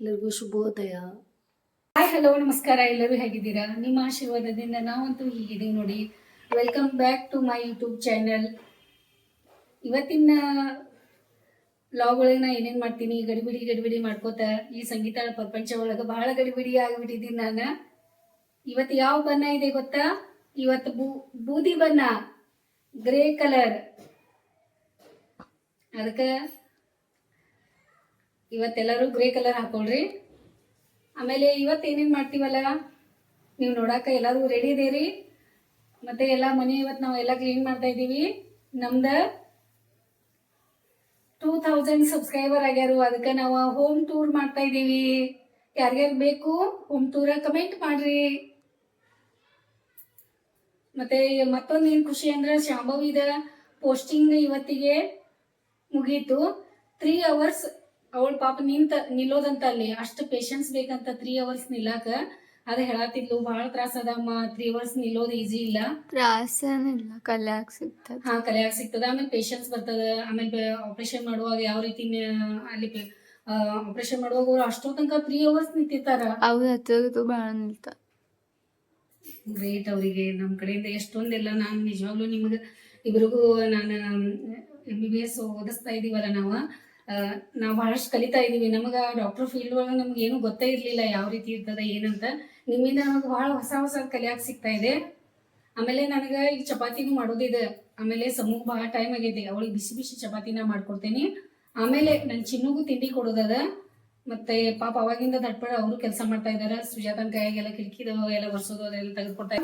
ಎಲ್ಲರಿಗೂ ಶುಭೋದಯ. Hi hello ನಮಸ್ಕಾರ, ಎಲ್ಲರೂ ಹೇಗಿದ್ದೀರಾ? ನಿಮ್ಮ ಆಶೀರ್ವಾದದಿಂದ ನಾವಂತೂ ಹೀಗಿದ್ದೀವಿ ನೋಡಿ. Welcome back to my YouTube channel ಇವತ್ತಿನ ಬ್ಲಾಗ್ ಒಳಗೆ ನಾ ಏನೇನು ಮಾಡ್ತೀನಿ? ಗಡಿಬಿಡಿ ಗಡಿಬಿಡಿ ಮಾಡ್ಕೋತ ಈ ಸಂಗೀತ ಪ್ರಪಂಚ ಒಳಗೆ ಬಹಳ ಗಡಿಬಿಡಿ ಆಗಿಬಿಟ್ಟಿದ್ದೀನಿ ನಾನು. ಇವತ್ತು ಯಾವ ಬಣ್ಣ ಇದೆ ಗೊತ್ತಾ? ಇವತ್ತು ಬೂದಿ ಬಣ್ಣ, ಗ್ರೇ ಕಲರ್. ಅದಕ್ಕೆ ಇವತ್ತೆಲ್ಲರೂ ಗ್ರೇ ಕಲರ್ ಹಾಕೊಳ್ರಿ. ಆಮೇಲೆ ಇವತ್ತು ಏನೇನು ಮಾಡ್ತೀವಲ್ಲ? ನೀವು ನೋಡಾಕ ಎಲ್ಲರೂ ರೆಡಿ ಇದೀರಿ? ಮತ್ತೆ ಎಲ್ಲ ಮನೆ ಇವತ್ತು ನಾವು ಎಲ್ಲ ಕ್ಲೀನ್ ಮಾಡ್ತಾ ಇದ್ದೀವಿ ನಮ್ದ ಟೂ ತೌಸಂಡ್ ಸಬ್ಸ್ಕ್ರೈಬರ್ ಆಗ್ಯಾರು. ಅದಕ್ಕೆ ನಾವು ಹೋಮ್ ಟೂರ್ ಮಾಡ್ತಾ ಇದ್ದೀವಿ ಯಾರ್ಯಾರು ಬೇಕು ಹೋಮ್ ಟೂರ ಕಮೆಂಟ್ ಮಾಡ್ರಿ. ಮತ್ತೆ ಮತ್ತೊಂದು ಏನು ಖುಷಿ ಅಂದ್ರೆ ಶಾಂಭವಿದ ಪೋಸ್ಟಿಂಗ್ ಇವತ್ತಿಗೆ ಮುಗೀತು. ತ್ರೀ ಅವರ್ಸ್ ಅವಳ ಪಾಪ ನಿಂತ ನಿಲ್ಲೋದಂತ ಅಲ್ಲಿ ಅಷ್ಟು ಪೇಷನ್ಸ್ ಬೇಕಂತ ತ್ರೀ ಅವರ್ಸ್ ನಿಲ್ಲಾಕ ಅದ ಹೇಳತ್ತಿದ್ಲು ಬಹಳ ತ್ರಾಸ ಅದಮ್ಮ ತ್ರೀ ಅವರ್ಸ್ ನಿಲ್ಲೋದು ಈಜಿ ಇಲ್ಲ. ಇಲ್ಲ ಕಲ್ಯಾಕ್ ಸಿಗ್ತದ. ಹಾ ಕಲ್ಯಾಕ್ ಸಿಗ್ತದ ಆಮೇಲೆ ಪೇಷನ್ಸ್ ಬರ್ತದ ಆಮೇಲೆ ಆಪರೇಷನ್ ಮಾಡುವಾಗ ಯಾವ ರೀತಿ ಅಲ್ಲಿ ಆಪರೇಷನ್ ಮಾಡುವಾಗ ಅವ್ರು ಅಷ್ಟೋ ತನಕ ತ್ರೀ ಅವರ್ಸ್ ನಿಂತಿರ್ತಾರ. ಅವು ಹತ್ತಿರದು ಭಾಳ ನಿಲ್ತ. ಗ್ರೇಟ್ ಅವರಿಗೆ ನಮ್ಮ ಕಡೆಯಿಂದ ಎಷ್ಟೊಂದೆಲ್ಲ ನಾನು ನಿಜವಾಗ್ಲೂ ನಿಮ್ಗೆ ಇಬ್ರಿಗೂ ನಾನು ಎಂ ಬಿ ಬಿ ಎಸ್ ಓದಿಸ್ತಾ ಇದೀವಲ್ಲ ನಾವು. ನಾವು ಬಹಳಷ್ಟು ಕಲಿತಾ ಇದ್ದೀವಿ ನಮಗೆ ಡಾಕ್ಟರ್ ಫೀಲ್ಡ್ ಒಳಗೆ ನಮ್ಗೆ ಏನು ಗೊತ್ತೇ ಇರಲಿಲ್ಲ ಯಾವ ರೀತಿ ಇರ್ತದ ಏನಂತ. ನಿಮ್ಮಿಂದ ನಮಗೆ ಬಹಳ ಹೊಸ ಹೊಸ ಕಲಿಯಾಕ ಸಿಗ್ತಾ ಇದೆ. ಆಮೇಲೆ ನನಗೆ ಈಗ ಚಪಾತಿನೂ ಮಾಡೋದಿದೆ ಆಮೇಲೆ ಸಮೂಹ ಬಹಳ ಟೈಮ್ ಆಗೈತಿ. ಅವಳಿಗೆ ಬಿಸಿ ಬಿಸಿ ಚಪಾತಿನ ಮಾಡ್ಕೊಡ್ತೀನಿ. ಆಮೇಲೆ ನನ್ನ ಚಿನ್ನಗೂ ತಿಂಡಿ ಕೊಡೋದದ ಮತ್ತೆ ಪಾಪ ಅವಾಗಿಂದ ದಟ್ಪಡ ಅವರು ಕೆಲಸ ಮಾಡ್ತಾ ಇದಾರೆ. ಸುಜಾತನ್ ಕೈಯಾಗೆಲ್ಲ ಕಿಟಕಿದು ಎಲ್ಲ ಒರ್ಸೋದು ಅದೆಲ್ಲ ತೆಗೆದುಕೊಡ್ತಾ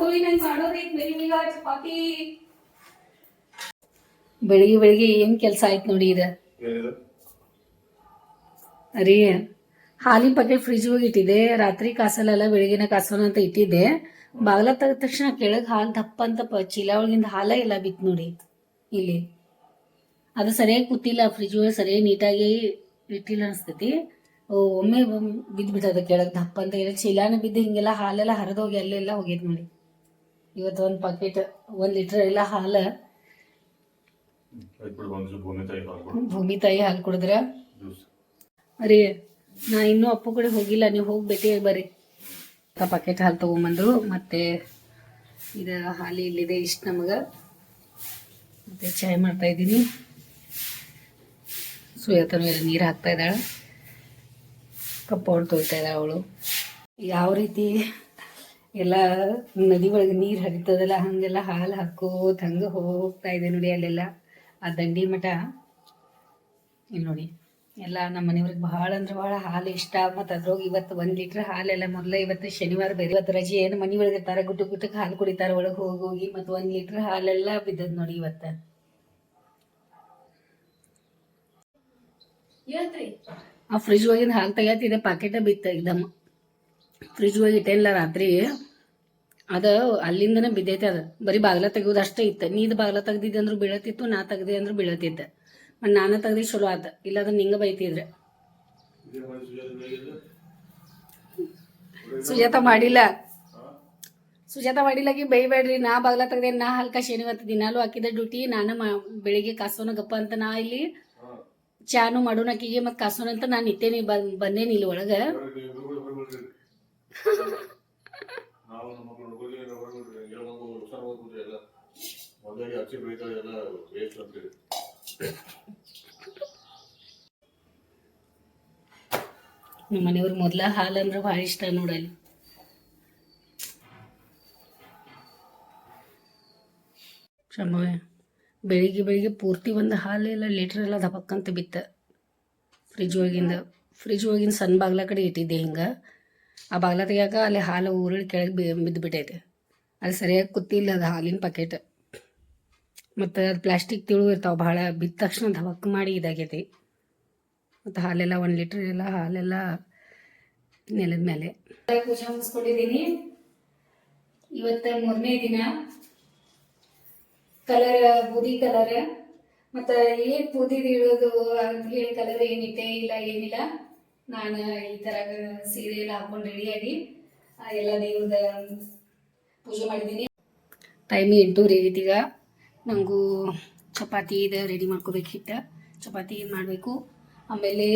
ಚಪಾತಿ. ಬೆಳಿಗ್ಗೆ ಬೆಳಿಗ್ಗೆ ಏನ್ ಕೆಲಸ ಆಯ್ತು ನೋಡಿ ಇದು ಅರಿ ಹಾಲಿನ ಪ್ಯಾಕೆಟ್ ಫ್ರಿಜ್ ಹೋಗಿ ಇಟ್ಟಿದ್ದೆ ರಾತ್ರಿ ಕಾಸಲ್ಲ ಬೆಳಗಿನ ಕಾಸಲ್ಲ ಅಂತ ಇಟ್ಟಿದ್ದೆ. ಬಾಗ್ಲ ತೆಗೆದ ತಕ್ಷಣ ಕೆಳಗೆ ಹಾಲು ದಪ್ಪ ಅಂತ ಚೀಲ ಒಳಗಿಂದ ಹಾಲ ಎಲ್ಲ ಬಿತ್ತು ನೋಡಿ ಇಲ್ಲಿ. ಅದು ಸರಿಯಾಗಿ ಕೂತಿಲ್ಲ ಫ್ರಿಜ್ ಒಳಗೆ ಸರಿಯಾಗಿ ನೀಟಾಗಿ ಇಟ್ಟಿಲ್ಲ ಅನಿಸ್ತೈತಿ. ಒಮ್ಮೆ ಬಿದ್ದು ಬಿಟ್ಟದ ಕೆಳಗೆ ದಪ್ಪ ಅಂತ ಎಲ್ಲ ಚೀಲಾನ ಬಿದ್ದು ಹಿಂಗೆಲ್ಲ ಹಾಲೆಲ್ಲ ಹರಿದೋಗಿ ಅಲ್ಲೆಲ್ಲ ಹೋಗ್ಯದ ನೋಡಿ. ಇವತ್ತು ಒಂದು ಪಾಕೆಟ್ ಒಂದು ಲೀಟ್ರ್ ಎಲ್ಲ ಹಾಲು ಭೂಮಿ ತಾಯಿ ಹಾಲು ಕುಡಿದ್ರೆ. ಅರಿ ನಾ ಇನ್ನೂ ಅಪ್ಪು ಕಡೆ ಹೋಗಿಲ್ಲ ನೀವು ಹೋಗಿ ಭೇಟಿ ಆಗಿ ಬರ್ರಿ. ಪಾಕೆಟ್ ಹಾಲು ತೊಗೊಂಬಂದ್ರು ಮತ್ತೆ ಇದು ಹಾಲು ಇಲ್ಲಿದೆ ಇಷ್ಟು ನಮಗೆ. ಮತ್ತೆ ಚಾಯ್ ಮಾಡ್ತಾ ಇದ್ದೀನಿ. ಸುಯತನು ಎಲ್ಲ ನೀರು ಹಾಕ್ತಾ ಇದ್ದಾಳೆ. ಕಪ್ಪೌಡ್ ತೊಳ್ತಾ ಇದ್ದಾಳೆ ಅವಳು. ಯಾವ ರೀತಿ ಎಲ್ಲ ನದಿ ಒಳಗೆ ನೀರು ಹರಿತದಲ್ಲ ಹಂಗೆಲ್ಲ ಹಾಲು ಹಾಕೋತ ಹಂಗೆ ಹೋಗ್ತಾ ಇದೆ ನೋಡಿ ಅಲ್ಲೆಲ್ಲ. ಆ ದಂಡಿ ಮಠ. ಇಲ್ಲಿ ನೋಡಿ. ಎಲ್ಲ ನಮ್ಮ ಮನೆಯವ್ರಿಗೆ ಭಾಳ ಅಂದ್ರೆ ಭಾಳ ಹಾಲು ಇಷ್ಟ ಮತ್ತು ಅದ್ರೊಳಗೆ ಇವತ್ತು ಒಂದು ಲೀಟ್ರ್ ಹಾಲೆಲ್ಲ ಮೊದ್ಲ ಇವತ್ತು ಶನಿವಾರ ಬೇರೆ ಇವತ್ತು ರಜೆ ಏನು ಮನಿ ಒಳಗೆ ಇರ್ತಾರ ಗುಟ್ಟು ಗುಟ್ಟಕ್ಕೆ ಹಾಲು ಕುಡಿತಾರೆ ಒಳಗೆ ಹೋಗಿ ಹೋಗಿ ಮತ್ತು ಒಂದು ಲೀಟ್ರ್ ಹಾಲೆಲ್ಲ ಬಿದ್ದದ್ ನೋಡಿ ಇವತ್ತು. ಆ ಫ್ರಿಜ್ ಒಳಗಿಂದ ಹಾಲು ತೆಗಿಯತ್ತಿದೆ ಪಾಕೆಟ ಬಿತ್ತ ಇದಮ್ಮ ಫ್ರಿಜ್ ಒಳಗೆ ಇಟ್ಟೆಲ್ಲ ರಾತ್ರಿ ಅದ ಅಲ್ಲಿಂದನೇ ಬಿದ್ದೈತೆ ಅದು. ಬರೀ ಬಾಗ್ಲ ತೆಗೆಯೋದು ಅಷ್ಟೇ ಇತ್ತು. ನೀದು ಬಾಗ್ಲ ತೆಗ್ದಿದ್ದೆ ಅಂದ್ರೆ ಬೀಳತ್ತಿತ್ತು ನಾ ತೆಗ್ದೆ ಅಂದ್ರೆ ಬೀಳತ್ತಿದ್ದೆ ಮತ್ತು ನಾನು ತೆಗ್ದು ಚಲೋ ಆತ. ಇಲ್ಲಾದ್ರೆ ನಿಂಗೆ ಬೈತಿದ್ರೆ. ಸುಜಾತ ಮಾಡಿಲ್ಲ. ಸುಜಾತ ಮಾಡಿಲ್ಲಗಿ ಬೈಬೇಡ್ರಿ, ನಾ ಬಾಗ್ಲ ತೆಗ್ದೆ ನಾ ಹಲ್ಕ ಶನಿವತ್ತು ದಿನಾಲು ಹಾಕಿದ ಡ್ಯೂಟಿ, ನಾನು ಬೆಳಿಗ್ಗೆ ಕಾಸೋನ ಗಪ್ಪ ಅಂತ ನಾ ಇಲ್ಲಿ ಚಾನು ಮಾಡೋಣ ಆಕಿಗೆ ಮತ್ತು ಕಾಸೋನ ಅಂತ ನಾನು ಬಂದ್ ಬಂದೇನಿ ಇಲ್ಲಿ ಒಳಗೆ ನಾವು ನಮ್ಮ ಮಕ್ಕಳು ನೋಡ್ಕೊಳ್ಳಿ ನಾವು ಹೊರಗಡೆ ಎಲ್ಲ ಮಕ್ಕಳು ಹುಷಾರ್ ಹೋಗ್ಬಿಟ್ರಿ ಎಲ್ಲ ಮೊದಲಾಗಿ ಹಚ್ಚಿ ಬೆಳಿತಾರೆ ಎಲ್ಲ ವೇಸ್ಟ್ ಅಂತೇಳಿ ನಮ್ಮ ಮನೆಯವ್ರಿಗೆ ಮೊದಲ ಹಾಲು ಅಂದ್ರೆ ಭಾಳ ಇಷ್ಟ ನೋಡಲ್ಲಿ. ಶಂಭವೆ ಬೆಳಿಗ್ಗೆ ಬೆಳಿಗ್ಗೆ ಪೂರ್ತಿ ಒಂದು ಹಾಲೆಲ್ಲ ಲೀಟ್ರ್ ಎಲ್ಲ ದಬಕ್ಕಂತ ಬಿತ್ತ. ಫ್ರಿಜ್ ಒಳಗಿಂದ ಫ್ರಿಜ್ ಒಳಗಿನ ಸಣ್ಣ ಬಾಗ್ಲ ಕಡೆ ಇಟ್ಟಿದ್ದೆ ಹಿಂಗೆ. ಆ ಬಾಗ್ಲ ತೆಗಿಯಾಕ ಅಲ್ಲಿ ಹಾಲು ಉರುಳಿ ಕೆಳಗೆ ಬಿದ್ದು ಬಿಟ್ಟೈತೆ. ಅಲ್ಲಿ ಸರಿಯಾಗಿ ಕುತ್ತಿಲ್ಲ ಅದು ಹಾಲಿನ ಪ್ಯಾಕೆಟ್ ಮತ್ತು ಅದು ಪ್ಲಾಸ್ಟಿಕ್ ತಿಳು ಇರ್ತಾವೆ, ಭಾಳ ಬಿದ್ದ ತಕ್ಷಣ ಧಬಕ್ ಮಾಡಿ ಇದಾಗೈತಿ. ಮತ್ತು ಹಾಲೆಲ್ಲ ಒಂದು ಲೀಟ್ರ್ ಎಲ್ಲ ಹಾಲೆಲ್ಲ ನೆಲದ ಮೇಲೆ ಪೂಜೆ ಮುಗಿಸ್ಕೊಂಡಿದ್ದೀನಿ. ಇವತ್ತ ಮೂರನೇ ದಿನ. ಕಲರ್ ಬೂದಿ ಕಲರ್ ಮತ್ತು ಏನು ಬೂದಿ ಇಡೋದು ಅಂತ ಹೇಳಿ ಕಲರ್ ಏನಿದೆ ಇಲ್ಲ, ಏನಿಲ್ಲ. ನಾನು ಈ ಥರ ಸೀರೆ ಎಲ್ಲ ಹಾಕ್ಕೊಂಡು ರೆಡಿಯಾಗಿ ಎಲ್ಲ ದೇವ್ರದ ಪೂಜೆ ಮಾಡಿದ್ದೀನಿ. ಟೈಮ್ ಎಂಟೂವರೆ ರೀತಿಗ ನನಗೂ ಚಪಾತಿ ಇದು ರೆಡಿ ಮಾಡ್ಕೋಬೇಕು ಚಪಾತಿ ಮಾಡಬೇಕು? ಆಮೇಲೆ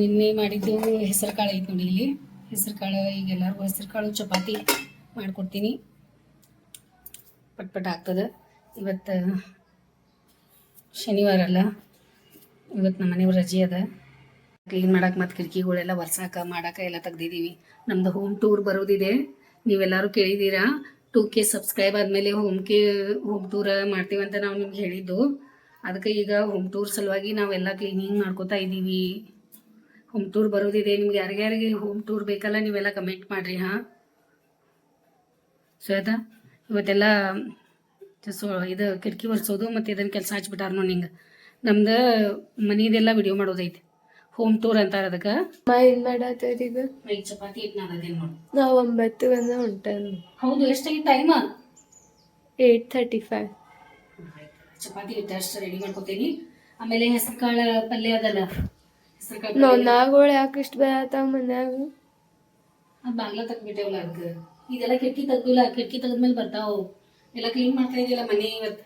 ನಿನ್ನೆ ಮಾಡಿದ್ದು ಹೆಸರು ಕಾಳು ಐತೆ ನೋಡಿ ಇಲ್ಲಿ. ಹೆಸರು ಕಾಳು ಈಗ ಎಲ್ಲರಿಗೂ ಹೆಸರು ಕಾಳು ಚಪಾತಿ ಮಾಡಿಕೊಡ್ತೀನಿ. ಪಟ್ ಪಟ್ ಆಗ್ತದೆ. ಇವತ್ತು ಶನಿವಾರ ಅಲ್ಲ. ಇವತ್ತು ನಮ್ಮ ಮನೆಯವ್ರ ರಜೆ ಅದ. ಕ್ಲೀನ್ ಮಾಡಕ್ಕೆ ಮತ್ತು ಕಿಟಕಿಗಳೆಲ್ಲ ಒರ್ಸಾಕ, ಮಾಡಾಕ ಎಲ್ಲ ತೆಗ್ದಿದ್ದೀವಿ ನಮ್ಮದು ಹೋಮ್ ಟೂರ್ ಬರೋದಿದೆ. ನೀವೆಲ್ಲರೂ ಕೇಳಿದ್ದೀರಾ ಟೂ ಕೆ ಸಬ್ಸ್ಕ್ರೈಬ್ ಆದಮೇಲೆ ಹೋಮ್ ಕೆ ಹೋಮ್ ಟೂರ್ ಮಾಡ್ತೀವಂತ ನಾವು ನಿಮ್ಗೆ ಹೇಳಿದ್ದು. ಅದಕ್ಕೆ ಈಗ ಹೋಮ್ ಟೂರ್ ಸಲುವಾಗಿ ನಾವೆಲ್ಲ ಕ್ಲೀನಿಂಗ್ ಮಾಡ್ಕೋತಾ ಇದ್ದೀವಿ. ಹೋಮ್ ಟೂರ್ ಬರೋದಿದೆ. ನಿಮ್ಗೆ ಯಾರಿಗ್ಯಾರಿಗೆ ಹೋಮ್ ಟೂರ್ ಬೇಕಲ್ಲ ನೀವೆಲ್ಲ ಕಮೆಂಟ್ ಮಾಡಿರಿ ಹಾಂ? ಸೊ ಆಯ್ತಾ ಇವತ್ತೆಲ್ಲ ಸೊ ಇದು ಕಿಟಕಿ ಒರೆಸೋದು ಮತ್ತು ಇದನ್ನು ಕೆಲಸ ಹಚ್ಬಿಟ್ಟಾರ ನೋಡಿ ಹಿಂಗೆ ನಮ್ದು ಮನೆಯದೆಲ್ಲ ವಿಡಿಯೋ ಮಾಡೋದೈತಿ. ಹೋಮ್ ಟೂರ್ ಅಂತಾರೆ ಅದಕ್ಕೆ. ಮೈನ್ ಈಗ? ಈಗ ಚಪಾತಿ ಇಟ್ಟು ನಾದೇನು ನೋಡಿ. ನಾವು ಒಂಬತ್ತು ಹೊಂಟೇನು ಹೌದು ಎಷ್ಟಾಗಿ time at thirty five chapati ಹಿಟ್ಟು ಅಷ್ಟು ರೆಡಿ ಮಾಡ್ಕೊತೀನಿ. ಆಮೇಲೆ ಹೆಸರು ಕಾಳು ಪಲ್ಯ ಅದಲ್ಲ. ಹೆಸರು ಕಾಳು ನೊಣಗಳು ಯಾಕೆ ಇಷ್ಟ ಬರತ್ತಾವ ಮನ್ಯಾಗ? ಅದು ಬಾಗ್ಲ ತೆಗ್ದ್ಬಿಟ್ಟೇವಲ್ಲ ಅದಕ್ಕೆ ಇದೆಲ್ಲ ಕಿಟಕಿ ತೆಗ್ದಿಲ್ಲ ಕಿಟಕಿ ತೆಗೆದ್ಮೇಲೆ ಬರ್ತಾವು ಎಲ್ಲ ಕ್ಲೀನ್ ಮಾಡ್ತಾ ಇದೆಯಲ್ಲ ಮನೆ ಇವತ್ತು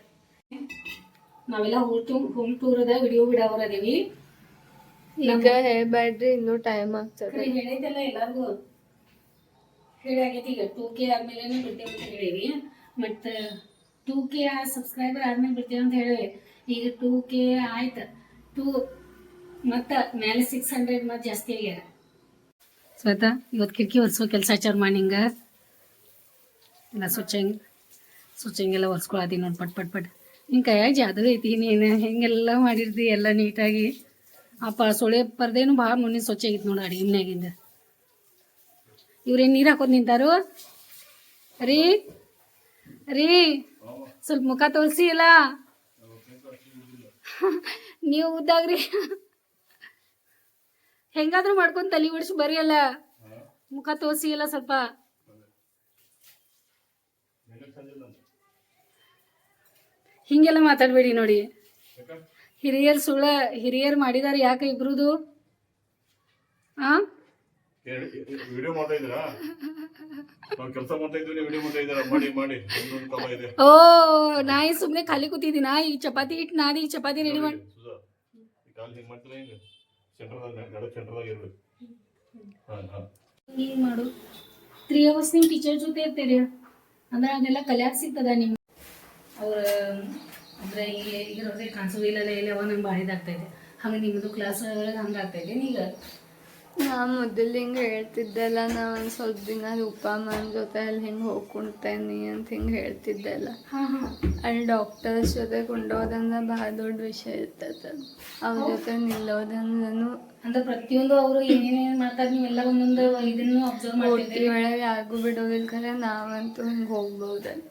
ನಾವೆಲ್ಲ ಹೋಮ್ ಟೂರ್ ಹೋಮ್ ಟೂರದ ವಿಡಿಯೋ ಬಿಡೋರ್ ಅದೀವಿ. ಈಗ ಹೇಳ್ಬೇಡ್ರಿ ಇನ್ನೂ ಟೈಮ್ ಆಗ್ತದೆ. ಹೇಳೈತಲ್ಲ ಎಲ್ಲಾರ್ಗು. ಹೇಳಿ ಆಗೈತಿ ಈಗ. ಟೂ ಕೆ ಆದ್ಮೇಲೆ ಬಿಡ್ತೇವೆ ಅಂತ ಹೇಳೀವಿ ಮತ್ತು ಟೂ ಕೆ ಸಬ್ಸ್ಕ್ರೈಬರ್ ಆದ್ಮೇಲೆ ಬಿಡ್ತೀವಿ ಅಂತ ಹೇಳಿ. ಈಗ ಟೂ ಕೆ ಆಯ್ತು. ಟೂ ಮತ್ತು ಮೇಲೆ ಸಿಕ್ಸ್ ಹಂಡ್ರೆಡ್ ಮತ್ತು ಜಾಸ್ತಿ ಆಗ್ಯಾರ ಸ್ವತಃ ಇವತ್ತು ಕಿಟಕಿ ಒರೆಸೋ ಕೆಲಸ ಮಾಡಿ ಮಾಡಿಂಗ ಎಲ್ಲ ಸ್ವಚ್ಛಂಗ್ ಸ್ವಚ್ಛಂಗೆಲ್ಲ ಒರೆಸ್ಕೊಳತಿ ನೋಡಿ, ಪಟ್ ಪಟ್ ಪಟ್. ಹಿಂಗೆ ಕೈಯಾಗ ಜಾದು ಐತಿ ನೀನು, ಹೆಂಗೆಲ್ಲ ಮಾಡಿರ್ತಿ ಎಲ್ಲ ನೀಟಾಗಿ. ಅಪ್ಪ ಸೊಳೆ ಪರ್ದೇನು ಭಾಳ ಮುನ್ನಿ ಸ್ವಚ್ಛ ಆಗಿತ್ತು ನೋಡಿ ಅಡಿಗೆ ಮನ್ಯಾಗಿಂದ. ಇವ್ರೇನು ನೀರು ಹಾಕೋದು ನಿಂತಾರು? ರೀ ರೀ. ಸ್ವಲ್ಪ ಮುಖ ತೋರಿಸಿ ಇಲ್ಲ ನೀವು ಉದ್ದಾಗ್ರಿ. ಹೆಂಗಾದ್ರೂ ಮಾಡ್ಕೊಂಡು ತಲೆ ಬಿಡ್ಸಿ ಬರ್ರಿ ಅಲ್ಲ ಮುಖ ತೋರಿಸಿ ಇಲ್ಲ ಸ್ವಲ್ಪ. ಹಿಂಗೆಲ್ಲ ಮಾತಾಡಬೇಡಿ ನೋಡಿ. ಹಿರಿಯರ್ ಸುಳ್ಳ ಹಿರಿಯರ್ ಮಾಡಿದಾರೆ ಯಾಕೆ ಇಬ್ರುದು? ಆ? ವಿಡಿಯೋ ಮಾಡ್ತಾ ಕೆಲಸ ಮಾಡ್ತಾ ವಿಡಿಯೋ ಮಾಡ್ತಾ ಇದ್ದೀರಾ? ಮಾಡಿ ಇದೆ. ಓ ನಾ ಸುಮ್ಮನೆ ಸುಮ್ನೆ ಖಾಲಿ ಕೂತಿದ್ದೀನಾ? ಈ ಚಪಾತಿ ಹಿಟ್ಟು ನಾದಿ ಈ ಚಪಾತಿ ರೆಡಿ ಮಾಡಿ ಸುಧಾ ಈ ಕಾಲ್ ಹಿಂಗೆ ಮಾಡ್ತಾರೆ ಹಿಂಗೆ? ಸೆಂಟ್ರದಾಗ ನಡ ಸೆಂಟ್ರದಾಗ ಇರ್ಬೇಕು. ಹಾಂ ಹಾಂ. ಹಿಂಗ್ ಮಾಡು? ತ್ರೀ ಅವರ್ಸ್ ನಿಮ್ ಟೀಚರ್ ಜೊತೆ ಇರ್ತೀರಿ. ಅಂದ್ರೆ ಅದೆಲ್ಲ ಕಲಿಯಾಕ ಸಿಗ್ತದ ನಿಮ್ ಅವ್ರ ಅಂದ್ರೆ ಈಗ ಇರೋದೇ ಕಾಣಿಸೋದಿಲ್ಲ ಇಲ್ಲ ಅವ ನಂಗೆ ಭಾಳ ಇದಾಗ್ತಾ ಇದೆ. ಹಂಗೆ ನಿಮ್ಮದು ಕ್ಲಾಸ್ ಒಳಗೆ ಹಂಗೆ ಆಗ್ತಾ ಇದೆ ಈಗ ನಾ ಮೊದಲು ಹಿಂಗೆ ಹೇಳ್ತಿದ್ದೆಲ್ಲ ನಾ ಒಂದು ಸ್ವಲ್ಪ ದಿನ ಉಪಮಾನ್ ಜೊತೆ ಅಲ್ಲಿ ಹಿಂಗೆ ಹೋಗಿ ಕುಣ್ತೇನಿ ಅಂತ ಹಿಂಗೆ ಹೇಳ್ತಿದ್ದೆಲ್ಲ. ಅಲ್ಲಿ ಡಾಕ್ಟರ್ಸ್ ಜೊತೆ ಕುಂಡೋದಂದ್ರೆ ಭಾಳ ದೊಡ್ಡ ವಿಷಯ ಇರ್ತೈತೆ ಅವ್ರ ಜೊತೆ ನಿಲ್ಲೋದಂದ್ರೂ ಅಂದ್ರೆ ಪ್ರತಿಯೊಂದು ಅವರು ಏನೇನೇನು ಮಾಡ್ತಾರೆ ನೀವೆಲ್ಲ ಒಂದೊಂದು ಇದನ್ನು ಅಬ್ಸರ್ವ್ ಮಾಡ್ತೀವಿ ಒಳಗೆ ಯಾರಿಗೂ ಬಿಡೋದಿಲ್ಲ ಖರೆ ನಾವಂತೂ ಹಿಂಗೆ ಹೋಗ್ಬೋದಲ್ಲ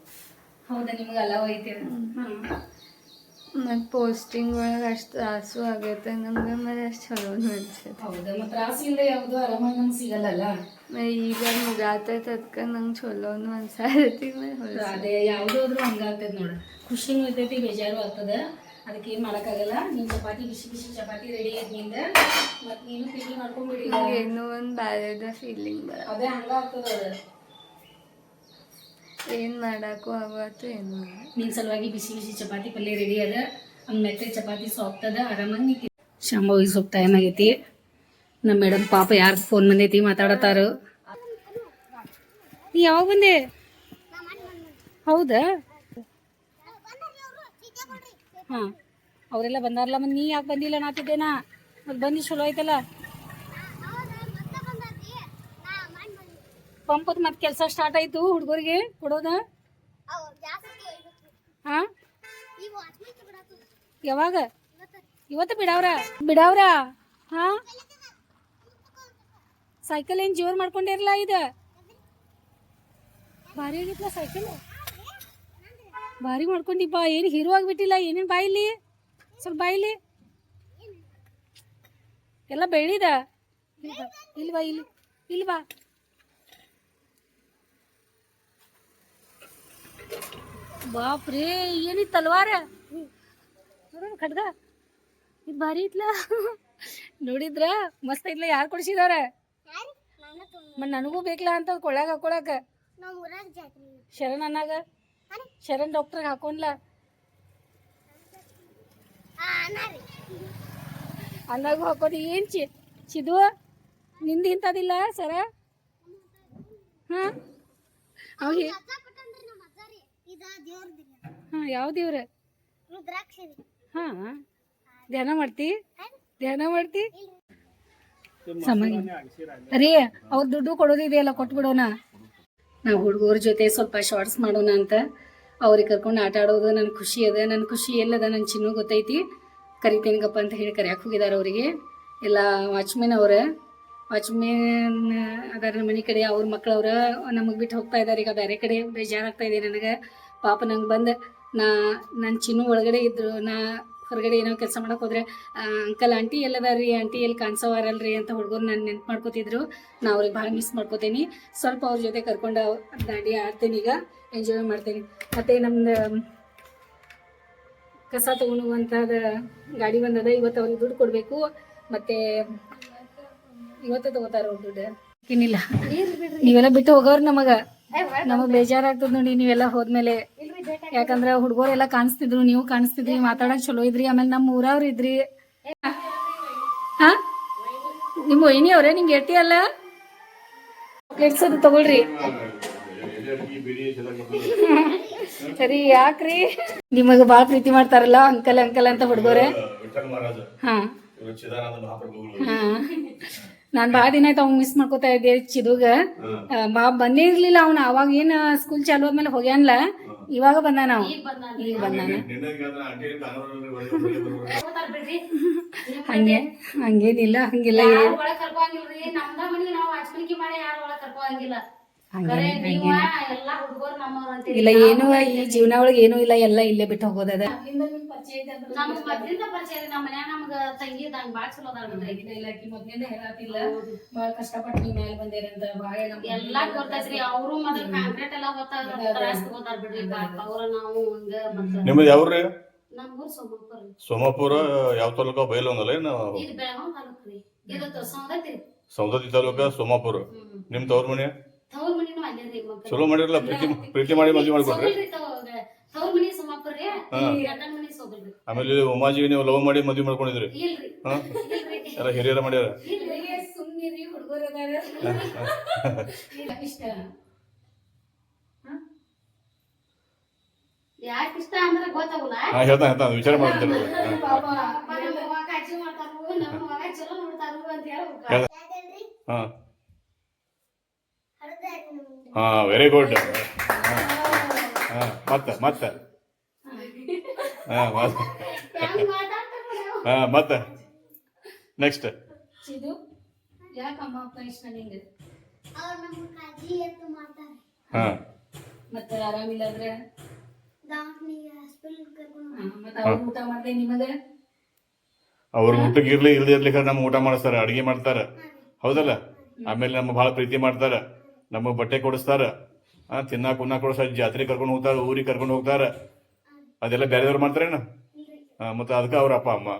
ಹೌದಾ ನಿಮ್ಗೆ ಅಲಾವ್ ಐತಿ ಹಾಂ ಮತ್ತು ಪೋಸ್ಟಿಂಗ್ ಒಳಗೆ ಅಷ್ಟು ತ್ರಾಸು ಆಗೈತೆ ನಮ್ಗೆ ಮೇಲೆ ಅಷ್ಟು ಚಲೋನು ಅನ್ಸೈತೆ ಹೌದಲ್ಲ ತ್ರಾಸಿಂದ ಯಾವುದು ಆರಾಮಾಗಿ ನಮ್ಗೆ ಸಿಗಲ್ಲಲ್ಲ ಈಗ ಮುಗಾತೈತೆ ಅದಕ್ಕೆ ನಂಗೆ ಚಲೋನು ಅನ್ಸೈತಿ ಅದೇ ಯಾವುದಾದ್ರೂ ಹಂಗಾಗ್ತದೆ ನೋಡು. ಖುಷಿನೂ ಇರ್ತೈತಿ ಬೇಜಾರು ಆಗ್ತದ. ಅದಕ್ಕೆ ಏನು ಮಾಡೋಕ್ಕಾಗಲ್ಲ. ನೀನು ಚಪಾತಿ ಬಿಸಿ ಬಿಸಿ ಚಪಾತಿ ರೆಡಿ ಆದ್ನಿಂದ ಮತ್ತು ನೀನು ತಿಂಡಿ ಮಾಡ್ಕೊಂಡ್ಬಿಡಿ ಏನೋ ಒಂದು ಬ್ಯಾರೆದ ಫೀಲಿಂಗ್ ಬರ ಅದೇ ಹಂಗಾಗ್ತದೆ ಅದು. ಏನು ಮಾಡಕ್ಕೂ ಆಗತ್ತು ಏನು ನಿನ್ ನಿನ್ನ ಸಲುವಾಗಿ ಬಿಸಿ ಬಿಸಿ ಚಪಾತಿ ಪಲ್ಯ ರೆಡಿ ಅದ. ಹಂಗೆ ಮೆತ್ತೆ ಚಪಾತಿ ಅದ, ಆರಾಮಾಗಿ ನೀ ಶಾಂಭವಿ ಸ್ವಲ್ಪ ಟೈಮ್ ಆಗೈತಿ. ನಮ್ಮ ಮೇಡಮ್ ಪಾಪ ಯಾರು ಫೋನ್ ಬಂದೈತಿ ಮಾತಾಡತ್ತಾರು. ನೀ ಯಾವಾಗ ಬಂದೆ? ಹೌದಾ? ಹಾಂ. ಅವರೆಲ್ಲ ಬಂದಾರಲ್ಲ ಮತ್ತೆ ನೀ ಯಾಕೆ ಬಂದಿಲ್ಲ ನಾತಿದ್ದೇನಾ ಮತ್ತೆ ಬಂದು ಚಲೋ ಆಯ್ತಲ್ಲ ಪಂಪದ ಮತ್ತೆ ಕೆಲಸ ಸ್ಟಾರ್ಟ್ ಆಯ್ತು ಹುಡುಗರಿಗೆ? ಕೊಡೋದ? ಹಾಂ? ಯಾವಾಗ? ಇವತ್ತು ಬಿಡವ್ರ? ಬಿಡವ್ರ? ಹಾಂ? ಸೈಕಲ್ ಏನು ಜೋರ್ ಮಾಡ್ಕೊಂಡಿರಲ್ಲ ಇದು? ಭಾರಿ ಆಗಿತ್ತಲ್ಲ ಸೈಕಲ್? ಭಾರಿ ಬಾ ಏನು ಹೀರೋ ಆಗಿಬಿಟ್ಟಿಲ್ಲ, ಏನೇನು ಬಾಯಿಲಿ? ಸ್ವಲ್ಪ ಬಾಯಿಲಿ. ಎಲ್ಲ ಬೆಳಿದ ಇಲ್ವಾ? ಇಲ್ಲಿ ಬಾ ಬಾಪ್ರೇ ಏನಿತ್ತು ತಲ್ವಾರ? ಖಡ್ಗ. ಇದು ಭಾರಿ ಇತ್ಲ? ನೋಡಿದ್ರ ಮಸ್ತ್ ಐತ್ಲ, ಯಾರು ಕೊಡ್ಸಿದಾರ? ಮತ್ ನನಗೂ ಬೇಕಲ್ಲ ಅಂತ ಕೊಳ್ಳಾಗ ಹಾಕೊಳಕ. ಶರಣ್ ಅನ್ನಾಗ ಶರಣ್ ಡಾಕ್ಟರ್ ಹಾಕೊಂಡ್ಲ? ಅನ್ನಾಗೂ ಹಾಕೋದು ಏನ್ ಚಿ ಸಿದು ನಿಂದ ಇಂಥದಿಲ್ಲ, ಸರ? ಹಾಂ ಹಾಂ ಯಾವ ದೇವ್ರ? ಹಾಂ ಧ್ಯಾನ ಮಾಡ್ತಿ? ಧ್ಯಾನ ಮಾಡ್ತಿ? ಸಮಾಗಿ ರೀ ಅವ್ರ ದುಡ್ಡು ಕೊಡೋದಿದೆಯಲ್ಲ ಕೊಟ್ಬಿಡೋಣ. ನಾವು ಹುಡುಗರ ಜೊತೆ ಸ್ವಲ್ಪ ಶಾರ್ಟ್ಸ್ ಮಾಡೋಣ ಅಂತ. ಅವ್ರಿಗೆ ಕರ್ಕೊಂಡು ಆಟ ಆಡೋದು ನನ್ನ ಖುಷಿ ಅದ. ನನ್ನ ಖುಷಿ ಎಲ್ಲದ ನನ್ನ ಚಿನ್ನು ಗೊತ್ತೈತಿ. ಕರಿತೇನಿಗಪ್ಪ ಅಂತ ಹೇಳಿ ಕರ್ಯಾಕ್ ಹೋಗಿದ್ದಾರೆ ಅವರಿಗೆ. ಎಲ್ಲ ವಾಚ್ಮೆನ್ ಅವ್ರ. ವಾಚ್ಮೆನ್ ಅದಾರ ಮನೆ ಕಡೆ ಅವ್ರ ಮಕ್ಳವ್ರ. ನಮಗೆ ಬಿಟ್ಟು ಹೋಗ್ತಾ ಇದ್ದಾರೆ ಈಗ ಬೇರೆ ಕಡೆ ಬೇಜಾರಾಗ್ತಾ ಇದೆ ನನಗೆ. ಪಾಪ ನಂಗೆ ಬಂದು ನಾ ನನ್ನ ಚಿನ್ನು ಒಳಗಡೆ ಇದ್ರು, ನಾ ಹೊರಗಡೆ ಏನೋ ಕೆಲಸ ಮಾಡಕ್ಕೆ ಹೋದ್ರೆ ಅಂಕಲ್ ಆಂಟಿ ಎಲ್ಲದಾರಿ ಆಂಟಿ ಎಲ್ಲಿ ಕಾಣಿಸೋವಾರಲ್ರಿ? ಅಂತ ಹುಡುಗರು ನಾನು ನೆನ್ಪು ಮಾಡ್ಕೋತಿದ್ರು. ನಾ ಅವ್ರಿಗೆ ಭಾಳ ಮಿಸ್ ಮಾಡ್ಕೋತೀನಿ. ಸ್ವಲ್ಪ ಅವ್ರ ಜೊತೆ ಕರ್ಕೊಂಡು ದಾಡಿ ಆಡ್ತೀನಿ ಈಗ ಎಂಜಾಯ್ ಮಾಡ್ತೀನಿ. ಮತ್ತು ನಮ್ದು ಕಸ ತಗೊಳುವಂಥದ್ದು ಗಾಡಿ ಬಂದದ, ಇವತ್ತು ಅವ್ರಿಗೆ ದುಡ್ಡು ಕೊಡಬೇಕು. ಮತ್ತು ಇವತ್ತು ತಗೋತಾರ ಅವ್ರ ದುಡ್ಡು. ಏನಿಲ್ಲ. ನೀವೆಲ್ಲ ಬಿಟ್ಟು ಹೋಗೋರು ನಮಗ. ನಮಗ್ ಬೇಜಾರಾಗ್ತದ ನೋಡಿ ನೀವೆಲ್ಲ ಹೋದ್ಮೇಲೆ. ಯಾಕಂದ್ರ ಹುಡುಗರೆಲ್ಲ ಕಾಣಿಸ್ತಿದ್ರು ನೀವು ಕಾಣಿಸ್ತಿದ್ರಿ ಮಾತಾಡಕ್ ಚಲೋ ಇದ್ರಿ ಆಮೇಲೆ ನಮ್ಮ ಊರವ್ರ ಇದ್ರಿ. ಹಾ? ನಿಮ್ಮ ವೈನಿ ಅವ್ರೆ ನಿಮ್ಗೆ ಎಟ್ಟಿ ಅಲ್ಲ? ಅದು ತಗೊಳ್ರಿ. ಸರಿ ಯಾಕ್ರಿ? ನಿಮಗ ಬಾಳ ಪ್ರೀತಿ ಮಾಡ್ತಾರಲ್ಲ ಅಂಕಲ್ ಅಂಕಲ್ ಅಂತ ಹುಡುಗರೆ? ಹಾ. ಹಾ. ನಾನ್ ಬಾಳ ದಿನ ಆಯ್ತು ಅವ್ನ ಮಿಸ್ ಮಾಡ್ಕೋತಾ ಇದ್ದೆ ಚಿದುಗ. ಬಾ ಬಂದೇ ಇರ್ಲಿಲ್ಲ ಅವ್ನ. ಅವಾಗ ಏನ್ ಸ್ಕೂಲ್ ಚಾಲು ಆದ್ಮೇಲೆ ಹೋಗ್ಯಾನ್ಲ ಇವಾಗ ಬಂದಾನ ನಾವು ಈಗ ಬಂದಾನ. ಹಂಗೆ ಹಂಗೇನಿಲ್ಲ ಹಂಗಿಲ್ಲ ಅಂತ ಇಲ್ಲ ಏನು ಈ ಜೀವನ ಒಳಗೆ ಏನು ಇಲ್ಲ ಎಲ್ಲ ಇಲ್ಲೇ ಬಿಟ್ಟು ಹೋಗೋದದ ನಮಗ್ ಮೊದ್ಲಿಂದ ಪರಿಚಯ ನಮ್ಮ ಮನ್ಯಾಗ ನಮ್ಗ ತಂಗಿ ಇದ್ದಂಗ ಬಾಳ ಚಲೋ ಅದಾಳ ಬಿಡ್ರಿ ಬಾಳ ಕಷ್ಟಪಟ್ಟು ನೀವು ಮೇಲೆ ಬಂದಿರಂತ ಬಾಳ ಎಲ್ಲಾ ಗೊತ್ತೈತ್ರಿ ಅವ್ರು ಮೊದಲ ಕಾಂಕ್ರೀಟ್ ಎಲ್ಲಾ ಗೊತ್ತಾಗ ಬಿಡ್ರಿ ಅವ್ರ ನಾವು ಹಂಗ ಯಾವ್ರಿ? ಸೋಮಾಪುರ ಯಾವ ತಾಲೂಕ? ಬೈಲೊಂದಲ್ಲ ಏನು? ಸೌದತ್ತಿ ತಾಲೂಕ ಸೋಮಾಪುರ ನಿಮ್ ತವ್ರ ಮನೆ? ತವ್ರ ಮನಿನೂ ಅಲ್ಲೇ ರೀ ಮಕ್ಕಳು ಚಲೋ ಮಾಡಿರಲ್ಲ ಪ್ರೀತಿ ಪ್ರೀತಿ ಮಾಡಿ ಮದ್ವೆ ಮಾಡ್ಕೊಟ್ರಿ? ತವ್ರ ಮನಿ ಸೋಮಪ್ಪರ್ ಗಂಡನ ಮನಿ ಸೋಗಲ್ರಿ ಆಮೇಲೆ ಉಮಾಜಿ ಉಮಾಜಿಗೆ ನೀವು ಲವ್ ಮಾಡಿ ಮದ್ವೆ ಮಾಡ್ಕೊಂಡಿದ್ರಿ? ಇಲ್ರಿ. ಹಾ? ಇಲ್ರಿ. ಎಲ್ಲ ಹಿರಿಯರ ಮಾಡ್ಯಾರ? ಸುಮ್ಮನಿರಿ ಹುಡುಗರು ಇಷ್ಟ. ಯಾಕೆ ಇಷ್ಟ ಅಂದ್ರೆ ಗೊತ್ತಾಗಲ್ಲ. ಹಾ ಹೇಳ್ತಾ ಹೇಳ್ತಾ ವಿಚಾರ ಮಾಡ್ತೀನಿ ಪಾಪ ಪಾಪ ನಮ್ಮ ಅವ್ವಾಗ ಅಜ್ಜಿ ಮಾಡ್ತಾರು ನಮ್ಮ ಅವ್ವಾಗ ಚಲೋ ನೋಡ್ತಾರು ಅಂತ ಹೇಳಿ ಹಾ. ಹಾ ವೆರಿ ಗುಡ್ ಹಾ ಮತ್ತೆ ಮತ್ತೆ. ಹಾ ಮತ್ತೆ. ಹಾ ಮತ್ತೆ. ನೆಕ್ಸ್ಟ್ ಇದು ಯಾಕಮ್ಮ ಅಪ್ಪ ಇಷ್ಟ ನಿಂಗೆ? ಅವ್ರು ನಮ್ಮ ಕಾಳಜಿ ಎತ್ತು ಮಾಡ್ತಾರೆ. ಹಾ. ಮತ್ತೆ ಆರಾಮಿಲ್ಲ ಅಂದ್ರೆ? ದವಾಖಾನಿಗೆ ಹಾಸ್ಪಿಟಲ್ ಕರ್ಕೊಂಡು ಹಾ, ಮತ್ತೆ ಅವ್ರು ಊಟ ಮಾಡ್ದೆ ನಿಮಗೆ? ಅವ್ರ ಊಟಕ್ಕೆ ಇರ್ಲಿ ಇಲ್ದೇ ಇರ್ಲಿಕ್ಕೆ ನಮ್ಗೆ ಊಟ ಮಾಡಿಸ್ತಾರ ಅಡಿಗೆ ಮಾಡ್ತಾರ. ಹೌದಲ್ಲ? ಆಮೇಲೆ ನಮ್ಮ ಭಾಳ ಪ್ರೀತಿ ಮಾಡ್ತಾರ. ನಮಗೆ ಬಟ್ಟೆ ಕೊಡಿಸ್ತಾರ. ತಿನ್ನಾಕ ಉನ್ನಾಕ ಕೊಡಿಸ್ತಾರ ಜಾತ್ರೆ ಕರ್ಕೊಂಡು ಹೋಗ್ತಾರ ಊರಿಗೆ ಕರ್ಕೊಂಡು ಹೋಗ್ತಾರ. ಅದೆಲ್ಲ ಬೇರೆದವ್ರು ಮಾಡ್ತಾರೇನು? ಮತ್ತೆ ಅದಕ್ಕೆ ಅವ್ರ ಅಪ್ಪ ಅಮ್ಮ.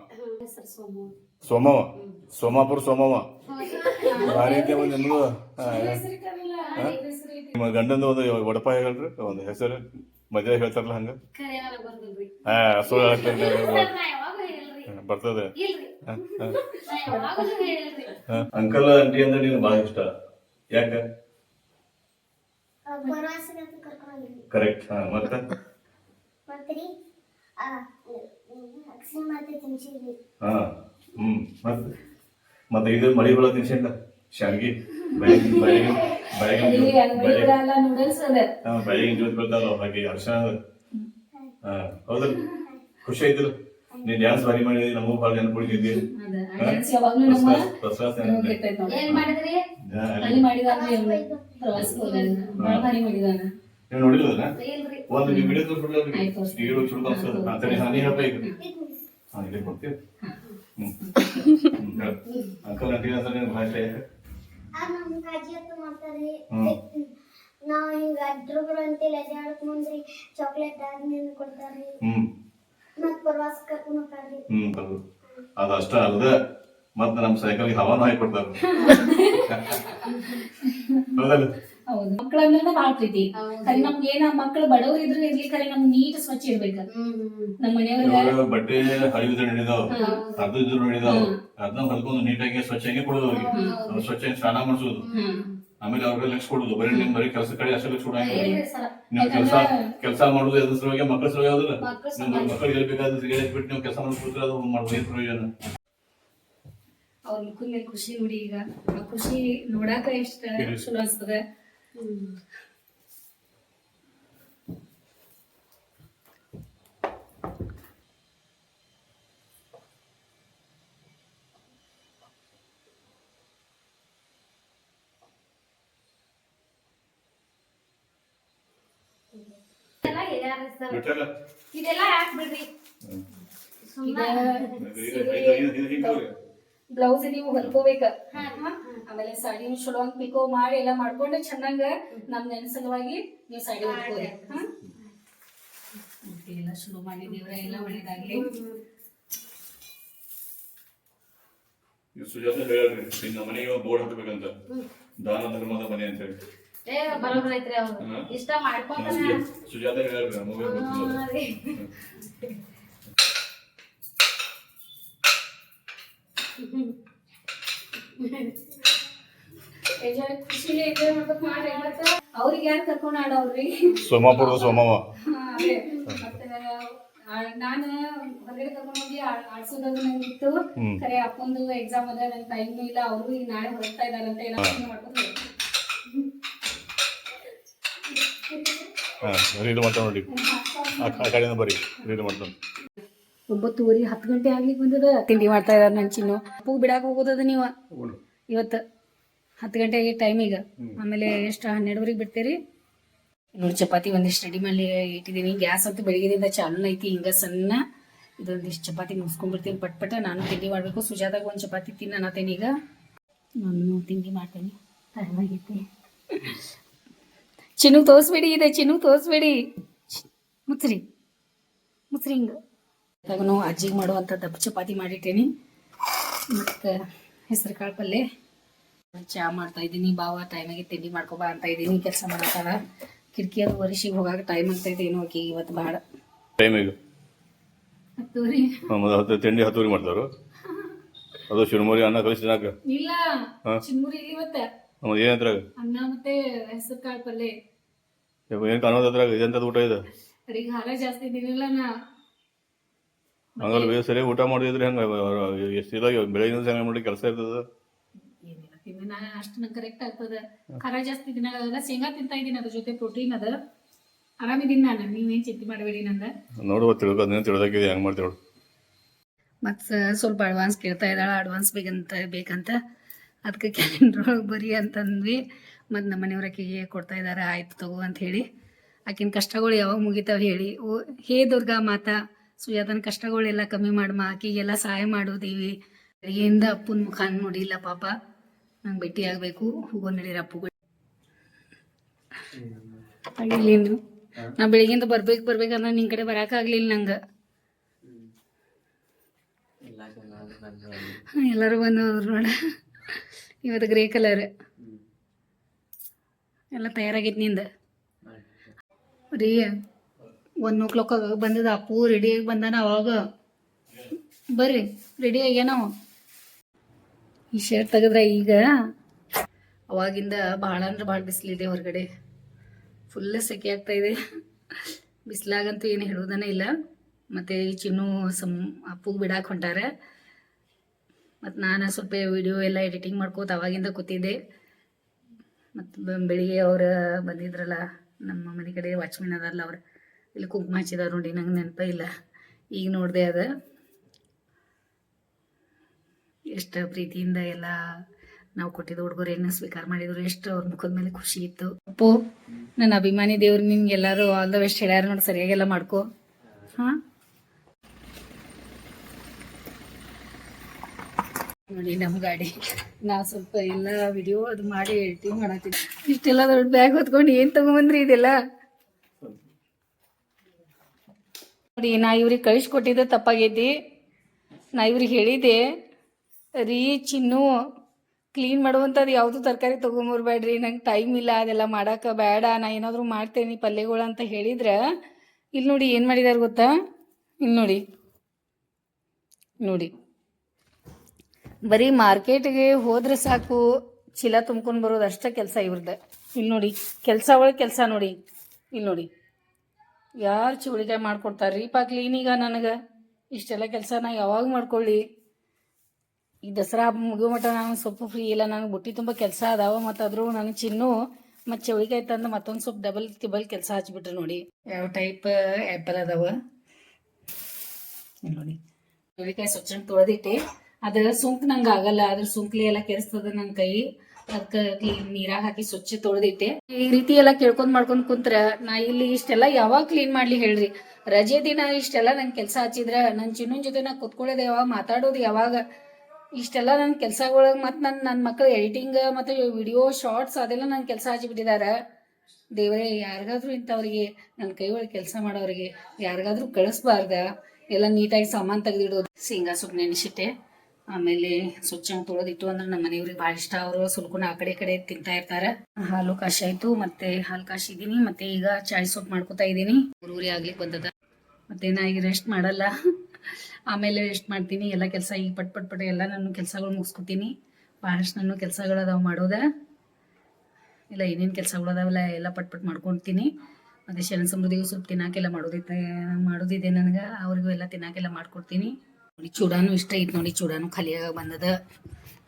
ಸೋಮವ ಸೋಮಾಪುರ ಸೋಮವ ಆ ರೀತಿ ಒಂದು ನಿಮ್ದು ಹಾ, ನಿಮ್ಮ ಗಂಡಂದು ಒಂದು ವಡಪ ಹೇಳ್ರಿ ಒಂದು ಹೆಸರು ಮದುವೆ ಹೇಳ್ತಾರಲ್ಲ ಹಂಗ? ಹಾ ಬರ್ತದೆ. ಅಂಕಲ್ ಆಂಟಿ ಅಂದ್ರೆ ನೀನು ಬಹಳ ಇಷ್ಟ. ಯಾಕ ಪ್ರವಾಸಕ್ಕೆ ಅಂತ ಕರ್ಕೊಂಡು ಹೋಗಿದ್ವಿ ಕರೆಕ್ಟ್ ಹಾ ಮತ್ತೆ? ಮತ್ತೆ ರೀ? ಅಕ್ಷಯ ಮಾತೆ ತಿನ್ಸಿದ್ವಿ ಹಾ ಹ್ಮ್ ಮತ್ತೆ? ಮತ್ತೆ ಇದು ಮಳಿ ಬೀಳೋ ತಿನ್ಸಂಡ ಶಾವಿಗೆ? ಬೆಳಗಿನ ಬೆಳಗಿನ ಬೆಳಗಿನ ಹಾ ಬರ್ತಾವ ಹಾಗೆ ಅರ್ಶನ ಹಾ ಹೌದಲ್ಲ? ಖುಷಿ ಆಯ್ತಲ್ಲ? ನೀನ್ ಡ್ಯಾನ್ಸ್ ಬಾರಿ ಮಾಡಿದಿ ನಮಗೂ ಭಾಳ ಭಾಳ ನೀವು ನೋಡಿಲ್ಲ ಒಂದು ನೀವು ವಿಡಿಯೋ ತೋರಿಸ್ಬಿಡ್ಲ ನೀರು ತೋರ್ಸ್ತೀನಿ. ಈಗಲೂ ನಾನು ಹಾನಿ ಹೇಳ್ತಾ ಈಗ ಹಾ ಇಲ್ಲೇ ಕೊಡ್ತೀವಿ. ಅಂಕಲ್ ಆಂಟಿ ಅಂತ ಭಾಷೆ ನಾವು ಹಿಂಗ ಮುಂದ್ರಿ ಚಾಕ್ಲೇಟ್ ಆದ್ಮೇಲೆ ಕೊಡ್ತಾರ್ರಿ ಹ್ಮ್. ಮತ್ ಹ್ಮ್ ಹೌದು ಅದಷ್ಟ ಅಲ್ಲದ ಮತ್ತ ನಮ್ ಸೈಕಲ್ ಹವಾನು ಹಾಕಿ ಕೊಡ್ತಾರ. ಹೌದು ಮಕ್ಳ ಅಂದ್ರೆ ಬಹಳ ಪ್ರೀತಿ. ಖರೆ ನಮ್ಗೆ ಏನ ಮಕ್ಕಳು ಬಡವ್ರು ಇದ್ರು ಇರ್ಲಿ ಖರೆ ನಮ್ ನೀಟ್ ಸ್ವಚ್ಛ ಇರ್ಬೇಕ. ನಮ್ಮ ಮನೆಯವ್ರ ಇವಾಗ ಬಟ್ಟೆ ಹರಿವಿದ್ರೆ ನಡೆದಾವ್ ಅರ್ಧ ಇದ್ರು ನಡೆದಾವ್ ಅದನ್ನ ಹೊಲ್ಕೊಂಡು ನೀಟಾಗಿ ಸ್ವಚ್ಛಾಗಿ ಕೊಡೋದು ಅವ್ರಿಗೆ. ಅವ್ರು ಸ್ವಚ್ಛಾಗಿ ಸ್ನಾನ ಮಾಡಿಸೋದು. ಆಮೇಲೆ ಅವ್ರಿಗೆ ಲಕ್ಷ ಕೊಡುದು. ಬರೀ ನಿಮ್ ಬರೀ ಕೆಲಸ ಕಡೆ ಅಷ್ಟೇ ಲಕ್ಷ ಕೊಡಂಗಿಲ್ಲ ನೀವು ಕೆಲಸ ಕೆಲಸ ಮಾಡುದು ಎದ್ರ ಸಲುವಾಗಿ ಮಕ್ಕಳ ಸಲುವಾಗಿ ಯಾವ್ದಿಲ್ಲ? ನಿಮ್ಮ ಮಕ್ಕಳಿಗೆ ಬೇಕಾದ್ರೆ ಸಿಗರೇಟ್ ಬಿಟ್ಟು ನೀವು ಕೆಲಸ ಮಾಡ್ಕೊಡ್ತೀರ ಅದು ಮಾಡ್ಬೋದು. ಏನ್ ಪ್ರಯೋಜನ? ಅವ್ರ ಮುಖದ ಮೇಲೆ ಖುಷಿ ನೋಡಿ ಈಗ. ಆ ಖುಷಿ ನೋಡಾಕ ಎಷ್ಟ ಚಲೋ ಅನ್ಸ್ತದ. ಬಿಟ್ಟಲ್ಲ ಇದೆಲ್ಲ ಯಾಕೆ ಬಿಡ್ರಿ? ಬ್ಲೌಸ್ ನೀವು ಹೊಲ್ಕೋಬೇಕ. ಆಮೇಲೆ ಸಾಡಿ ಚಲೋ ಅಂತ ಪಿಕೋ ಮಾಡಿ ಎಲ್ಲ ಮಾಡ್ಕೊಂಡು ಚೆನ್ನಾಗ ನಮ್ ನೆನಸಲವಾಗಿ ನೀವು ಸಾಡಿ ಹೊಲ್ಕೋರಿ. ಎಲ್ಲ ಶುರು ಮಾಡಿ ದೇವ್ರ ಎಲ್ಲ ಒಳ್ಳೇದಾಗ್ಲಿ. ಸುಜಾತ ಹೇಳ್ರಿ ನಿನ್ನ ಮನೆಗೆ ಬೋರ್ಡ್ ಹಾಕ್ಬೇಕಂತ. ದಾನ ಧರ್ಮದ ಮನೆ ಅಂತ ಹೇಳಿ. ಏ ಬರೋಬ್ರ ಐತ್ರಿ ಅವ್ರು. ಇಷ್ಟ ಮಾಡ್ಕೊಂತಾನ. ಸುಜಾತ ಹೇಳ್ರಿ ನಮಗೆ. ಎಂಜಾಯ್ ಮಾಡ್ಬೇಕು ಮತ್ತ ಅವ್ರಿಗೆ ಯಾರು ಕರ್ಕೊಂಡು ಆಡವ್ರಿ ಸೋಮಾಪುರದ ಸೋಮವ ನಾನ ಹೊರಗಡೆ ಕರ್ಕೊಂಡು ಹೋಗಿ ಆ- ನಂಗೆ ನಂಗಿತ್ತು. ಖರೆ ಅಪ್ಪಂದು ಎಕ್ಸಾಮ್ ಅದ ನನ್ ಟೈಮ್ ಇಲ್ಲ ಅವರು ಈಗ ನಾಳೆ ಹೊರಡ್ತಾ ಇದಾರಂತ ಎಲ್ಲ ಮಾಡ್ಕೊಂಡು ಹಾ ರೀಡ್ ಮಾಡ್ತಾ ನೋಡಿ. ಆ ಕಡೆಯಿಂದ ಬರ್ರಿ ರೀಡ್ ಮಾಡ್ತಾನೆ ಒಂಬತ್ತುವರೆ ಹತ್ತು ಗಂಟೆ ಆಗ್ಲಿಕ್ಕೆ ಬಂದದ ತಿಂಡಿ ಮಾಡ್ತಾ ಇದ್ದಾರೆ ನನ್ ಚಿನ್ನು. ಅಪ್ಪು ಬಿಡಾಕ ಹೋಗೋದದ ನೀವು? ಇವತ್ತು ಹತ್ತು ಗಂಟೆಗೆ ಟೈಮ್ ಈಗ. ಆಮೇಲೆ ಎಷ್ಟು ಹನ್ನೆರಡುವರೆಗೆ ಬಿಡ್ತೀರಿ? ನೋಡಿ ಚಪಾತಿ ಒಂದಿಷ್ಟು ರೆಡಿ ಮಾಡಿ ಇಟ್ಟಿದ್ದೀನಿ ಗ್ಯಾಸ್ ಅಂತೂ ಬೆಳಗ್ಗೆದಿಂದ ಚಾಲೂ ಐತಿ ಹಿಂಗ ಸಣ್ಣ. ಇದೊಂದಿಷ್ಟು ಚಪಾತಿ ಮುಗಿಸ್ಕೊಂಡ್ಬಿಡ್ತೀನಿ ಪಟ್ ಪಟ. ನಾನು ತಿಂಡಿ ಮಾಡಬೇಕು. ಸುಜಾದಾಗ ಒಂದು ಚಪಾತಿ ತಿನ್ನತೇನೆ ಈಗ. ನಾನು ತಿಂಡಿ ಮಾಡ್ತೇನೆ. ಟೈಮ್ ಆಗೈತಿ ಚಿನ್ನು ತೋರಿಸ್ಬೇಡಿ ಇದೆ ಚಿನ್ನು ತೋರಿಸ್ಬೇಡಿ. ಮುತ್ರಿ ಮುತ್ರಿ ಹಿಂಗೆ. ಅಜ್ಜಿಗೆ ಮಾಡುವಂಥ ದಪ್ಪ ಚಪಾತಿ ಮಾಡಿಟ್ಟೇನಿ. ಮತ್ತು ಹೆಸರು ಕಾಳು ಪಲ್ಯ ಚಹಾ ಮಾಡ್ತಾ ಇದ್ದೀನಿ ಬಾವ ಟೈಮಾಗಿ ತಿಂಡಿ ಮಾಡ್ಕೊಬಾ ಅಂತ ಇದ್ದೀನಿ ಕೆಲಸ ಮಾಡತ್ತಾಳ ಕಿಟಕಿ ಅದು ವರ್ಷಿಗೆ ಹೋಗಾಕ ಟೈಮ್ ಆಗ್ತೈತೆ ಏನೋ ಆಕಿ ಇವತ್ತು ಭಾಳ ಟೈಮ್ ಈಗ ಹತ್ತೂರಿ ಹತ್ತು ತಿಂಡಿ ಹತ್ತೂರಿ ಮಾಡ್ತಾರು ಅದು ಶಿವಮೊಗ್ಗ ಅನ್ನ ಕಲಿಸಿ ತಿನ್ನಾಕ? ಇಲ್ಲ. ಚಿನ್ಮುರಿ ಇಲ್ಲಿ ಇವತ್ತ. ನಮ್ದು ಅನ್ನ ಮತ್ತೆ ಹೆಸರು ಕಾಳು ಪಲ್ಯ ಏನು ಕಾಣೋದು ಅದ್ರಾಗ? ಇದೆಂತದ ಊಟ ಇದೆ? ಅವ್ರಿಗೆ ಹಾರ ಜಾಸ್ತಿ ತಿನ್ನಿಲ್ಲ ನಾ. ಹಂಗಲ್ಲ ಬೇಗ ಸರಿ ಊಟ ಮಾಡಿದ್ರೆ ಹೆಂಗ? ಎಷ್ಟಿಲ್ಲ ಬೆಳಗಿನ ಸಮಯ ಮಾಡಿ ಕೆಲಸ ಇರ್ತದ? ಏನಿಲ್ಲ ತಿನ್ನ. ನಾನು ಅಷ್ಟು ಕರೆಕ್ಟ್ ಆಗ್ತದ. ಖಾರ ಜಾಸ್ತಿ ತಿನ್ನಲ್ಲ. ಶೇಂಗಾ ತಿಂತಾ ಇದ್ದೀನಿ ಅದ್ರ ಜೊತೆ ಪ್ರೋಟೀನ್ ಅದ. ಆರಾಮಿದ್ದೀನಿ ನಾನು. ನೀವೇನು ಚಿಂತೆ ಮಾಡಬೇಡಿ ನಂದ. ನೋಡುವ ತಿಳ್ಕೊ ಅದನ್ನ ತಿಳ್ದಾಕಿದೆ ಹೆಂಗೆ ಮಾಡ್ತೇವೆ ಮತ್ತು ಸ್ವಲ್ಪ ಅಡ್ವಾನ್ಸ್ ಕೇಳ್ತಾ ಇದ್ದಾಳ. ಅಡ್ವಾನ್ಸ್ ಬೇಕಂತ ಬೇಕಂತ. ಅದಕ್ಕೆ ಕ್ಯಾಲೆಂಡ್ರ್ ಒಳಗೆ ಬರಿ ಅಂತಂದ್ವಿ. ಮತ್ತು ನಮ್ಮ ಮನೆಯವ್ರ ಆಕೆಗೆ ಕೊಡ್ತಾ ಇದ್ದಾರೆ ಆಯ್ತು ತಗೋ ಅಂತ ಹೇಳಿ. ಆಕಿನ ಕಷ್ಟಗಳು ಯಾವಾಗ ಮುಗಿತಾವೆ ಹೇಳಿ. ಓ ಹೇ ದುರ್ಗಾ ಮಾತಾ ಸುಜಾತನ ಕಷ್ಟಗಳೆಲ್ಲ ಕಮ್ಮಿ ಮಾಡಮ್ಮ ಆಕಿಗೆಲ್ಲ ಸಹಾಯ ಮಾಡೋದೀವಿ ಬೆಳಗ್ಗೆಯಿಂದ ಅಪ್ಪನ ಮುಖ ನೋಡಿಲ್ಲ ಪಾಪ. ನಂಗೆ ಭೇಟಿ ಆಗಬೇಕು ಹೋಗೋ ನಡೀರ ಅಪ್ಪುಗಳು. ನಾ ಬೆಳಿಗ್ಗೆಯಿಂದ ಬರ್ಬೇಕು ಬರ್ಬೇಕಂದ್ರೆ ನಿನ್ನ ಕಡೆ ಬರೋಕ್ಕಾಗಲಿಲ್ಲ ನಂಗೆ. ಎಲ್ಲರೂ ಬಂದ್ರು ನೋಡ. ಇವತ್ತು ಗ್ರೇ ಕಲರ್. ಎಲ್ಲ ತಯಾರಾಗೈತಿ ನಿಂದ? ರೀ, ಒಂದು ಓ ಕ್ಲಾಕ್ ಬಂದದ, ಅಪ್ಪು ರೆಡಿಯಾಗಿ ಬಂದಾನ ಅವಾಗ. ಬರ್ರಿ ರೆಡಿ ಆಗ್ಯಾನವ ಈ ಶರ್ಟ್ ತೆಗೆದ್ರೆ ಈಗ ಅವಾಗಿಂದ ಭಾಳ ಅಂದ್ರೆ ಭಾಳ ಬಿಸಿಲಿದೆ ಹೊರಗಡೆ. ಫುಲ್ ಸೆಕೆ ಆಗ್ತಾ ಇದೆ. ಬಿಸಿಲಾಗಂತೂ ಏನು ಹೇಳೋದನೇ ಇಲ್ಲ. ಮತ್ತು ಈ ಚಿನ್ನು ಸಮ್ ಅಪ್ಪಗೆ ಬಿಡಾಕ್ ಹೊಂಟಾರೆ. ಮತ್ತು ನಾನು ಸ್ವಲ್ಪ ವಿಡಿಯೋ ಎಲ್ಲ ಎಡಿಟಿಂಗ್ ಮಾಡ್ಕೋತ ಅವಾಗಿಂದ ಕೂತಿದ್ದೆ. ಮತ್ತು ಬೆಳಿಗ್ಗೆ ಅವ್ರು ಬಂದಿದ್ರಲ್ಲ, ನಮ್ಮ ಮನೆ ಕಡೆ ವಾಚ್ಮನ್ ಅದಾರಲ್ಲ ಅವ್ರು, ಇಲ್ಲಿ ಕುಂಕುಮ ಹಚ್ಚಿದಾರೆ ನೋಡಿ, ನಂಗೆ ನೆನಪ ಇಲ್ಲ. ಈಗ ನೋಡಿದೆ ಅದು. ಎಷ್ಟು ಪ್ರೀತಿಯಿಂದ ಎಲ್ಲ ನಾವು ಕೊಟ್ಟಿದ್ದ ಉಡುಗೊರೆಯನ್ನು ಸ್ವೀಕಾರ ಮಾಡಿದ್ರು, ಎಷ್ಟು ಅವ್ರ ಮುಖದ ಮೇಲೆ ಖುಷಿ ಇತ್ತು. ಅಪ್ಪು ನನ್ನ ಅಭಿಮಾನಿ ದೇವ್ರು ನಿಮ್ಗೆಲ್ಲರೂ ಆಲ್ ದ ಬೆಸ್ಟ್ ಹೇಳ್ಯಾರ ನೋಡಿ ಸರಿಯಾಗೆಲ್ಲ ಮಾಡ್ಕೋ. ಹಾಂ? ನೋಡಿ ನಮ್ಮ ಗಾಡಿ. ನಾ ಸ್ವಲ್ಪ ಎಲ್ಲ ವಿಡಿಯೋ ಅದು ಮಾಡಿ ಹೇಳ್ತೀವಿ ಮಾಡತ್ತೀವಿ ಇಷ್ಟೆಲ್ಲ ದೊಡ್ಡ ಬ್ಯಾಗ್ ಹೊತ್ಕೊಂಡು ಏನು ತಗೊಂಬಂದ್ರಿ ಇದೆಲ್ಲ? ನೋಡಿ, ನಾ ಇವ್ರಿಗೆ ಕಳಿಸ್ಕೊಟ್ಟಿದ್ದೆ, ತಪ್ಪಾಗೈತಿ. ನಾ ಇವ್ರಿಗೆ ಹೇಳಿದ್ದೆ, ರೀ ಚಿನ್ನು ಕ್ಲೀನ್ ಮಾಡುವಂಥದ್ದು ಯಾವುದು ತರಕಾರಿ ತೊಗೊಂಬರ್ಬೇಡ್ರಿ ನಂಗೆ ಟೈಮ್ ಇಲ್ಲ, ಅದೆಲ್ಲ ಮಾಡೋಕೆ ಬೇಡ ನಾ ಏನಾದರೂ ಮಾಡ್ತೇನೆ ಪಲ್ಯಗಳು ಅಂತ ಹೇಳಿದ್ರೆ ಇಲ್ಲಿ ನೋಡಿ ಏನು ಮಾಡಿದಾರೆ ಗೊತ್ತಾ? ಇಲ್ಲಿ ನೋಡಿ ನೋಡಿ. ಬರೀ ಮಾರ್ಕೆಟ್ಗೆ ಹೋದ್ರೆ ಸಾಕು, ಚೀಲ ತುಂಬ್ಕೊಂಡು ಬರೋದು ಅಷ್ಟೇ ಕೆಲಸ ಇವ್ರದ್ದು ಇಲ್ಲಿ ನೋಡಿ, ಕೆಲಸ ಒಳಗೆ ಕೆಲಸ ನೋಡಿ ಇಲ್ಲಿ ನೋಡಿ. ಯಾರು ಚುಳಿಕಾಯಿ ಪಾ ಕ್ಲೀನಿಗ ನನಗೆ. ಇಷ್ಟೆಲ್ಲ ಕೆಲಸ ನಾ ಯಾವಾಗ ಮಾಡ್ಕೊಳ್ಳಿ? ಈ ದಸರಾ ಹಬ್ಬ ಮುಗಿಯೋ ಮಟ್ಟ ನಾನು ಸೊಪ್ಪು ಫ್ರೀ ಇಲ್ಲ, ನನಗೆ ಬುಟ್ಟಿ ತುಂಬ ಕೆಲಸ ಅದಾವ, ಮತ್ತು ಅದ್ರ ನನಗೆ ಚಿನ್ನು, ಮತ್ತು ಚೌಳಿಕಾಯಿ ತಂದು ಮತ್ತೊಂದು ಸ್ವಲ್ಪ ಡಬಲ್ ಟಿಬಲ್ ಕೆಲಸ ಹಚ್ಬಿಟ್ರೆ ನೋಡಿ. ಯಾವ ಟೈಪ್ ಆ್ಯಪಲ್ ಅದಾವ? ನೋಡಿ. ಚೌಳಿಕಾಯಿ ಸ್ವಚ್ಛ ತೊಳೆದಿಟ್ಟೆ. ಅದ್ರ ಸುಂಕ್ ನಂಗ ಆಗಲ್ಲ, ಅದ್ರ ಸುಂಕ್ಲಿ ಎಲ್ಲ ಕೆರೆಸ್ತದ ನನ್ನ ಕೈ. ಅದಕ್ಕೆ ನೀರಾಗ ಹಾಕಿ ಸ್ವಚ್ಛ ತೊಳೆದಿಟ್ಟೆ. ಈ ರೀತಿ ಎಲ್ಲ ಕೇಳ್ಕೊಂಡ್ ಮಾಡ್ಕೊಂಡ್ ಕುಂತ್ರ ನಾ ಇಲ್ಲಿ ಇಷ್ಟೆಲ್ಲ ಯಾವಾಗ ಕ್ಲೀನ್ ಮಾಡ್ಲಿ ಹೇಳ್ರಿ. ರಜೆ ದಿನ ಇಷ್ಟೆಲ್ಲ ನನ್ ಕೆಲಸ ಹಚ್ಚಿದ್ರ, ನನ್ ಚಿನ್ನನ್ ಜೊತೆ ನಾ ಕುತ್ಕೊಳ್ಳೋದು ಯಾವಾಗ ಮಾತಾಡೋದು ಯಾವಾಗ. ಇಷ್ಟೆಲ್ಲ ನನ್ನ ಕೆಲಸಗಳ ಮತ್ತು ನನ್ನ ನನ್ನ ಮಕ್ಳು ಎಡಿಟಿಂಗ್ ಮತ್ತು ವಿಡಿಯೋ ಶಾರ್ಟ್ಸ್ ಅದೆಲ್ಲ ನನ್ನ ಕೆಲಸ ಹಚ್ಚಿಬಿಟ್ಟಿದಾರ ದೇವರೇ, ಯಾರಿಗಾದ್ರೂ ಇಂಥವ್ರಿಗೆ ನನ್ನ ಕೈ ಒಳಗೆ ಕೆಲಸ ಮಾಡೋರಿಗೆ ಯಾರಿಗಾದ್ರೂ ಕಳಿಸ್ಬಾರ್ದ. ಎಲ್ಲ ನೀಟಾಗಿ ಸಾಮಾನು ತೆಗೆದಿಡೋದು. ಶೇಂಗಾ ಸುಪ್ ನೆನೆಸಿಟ್ಟೆ. ಆಮೇಲೆ ಸ್ವಚ್ಛ ತೊಳೆದಿಟ್ಟು ಅಂದ್ರೆ ನಮ್ಮ ಮನೆಯವ್ರಿಗೆ ಬಹಳ ಇಷ್ಟ. ಅವರು ಸುಲ್ಕುನ ಆ ಕಡೆ ಕಡೆ ತಿಂತಾ ಇರ್ತಾರೆ. ಹಾಲು ಕಾಶಿ ಆಯ್ತು. ಮತ್ತೆ ಹಾಲು ಕಾಶಿದ್ದೀನಿ ಮತ್ತೆ ಈಗ ಚಾಯ್ ಸೊಪ್ಪು ಮಾಡ್ಕೊತಾ ಇದೀನಿ ಊರೂರಿ ಆಗ್ಲಿಕ್ಕೆ ಬಂದದ. ಮತ್ತೆ ನಾ ಈಗ ರೆಸ್ಟ್ ಮಾಡಲ್ಲ. ಆಮೇಲೆ ರೆಸ್ಟ್ ಮಾಡ್ತೀನಿ. ಎಲ್ಲ ಕೆಲಸ ಈಗ ಪಟ್ ಪಟ್ ಪಟ್ ಎಲ್ಲ ನಾನು ಕೆಲಸಗಳು ಮುಗಿಸ್ಕೊತೀನಿ. ಬಹಳಷ್ಟು ನಾನು ಕೆಲಸಗಳು ಅದಾವ ಮಾಡೋದ. ಇಲ್ಲ, ಏನೇನು ಕೆಲಸಗಳು ಅದಾವಲ್ಲ ಎಲ್ಲ ಪಟ್ ಪಟ್ ಮಾಡ್ಕೊಳ್ತೀನಿ ಮತ್ತೆ ಶರಣ ಸಮೃದ್ಧಿಗೂ ಸ್ವಲ್ಪ ತಿನ್ನಾಕೆಲ್ಲ ಮಾಡೋದಿತ್ತ ಮಾಡೋದಿದೆ ನನಗೆ. ಅವ್ರಿಗೂ ಎಲ್ಲ ತಿನ್ನಾಕೆಲ್ಲ ಮಾಡ್ಕೊಡ್ತೀನಿ. ನೋಡಿ ಚೂಡಾನು ಇಷ್ಟ ಐತೆ ನೋಡಿ ಚೂಡಾನು ಖಾಲಿಯಾಗ ಬಂದದ.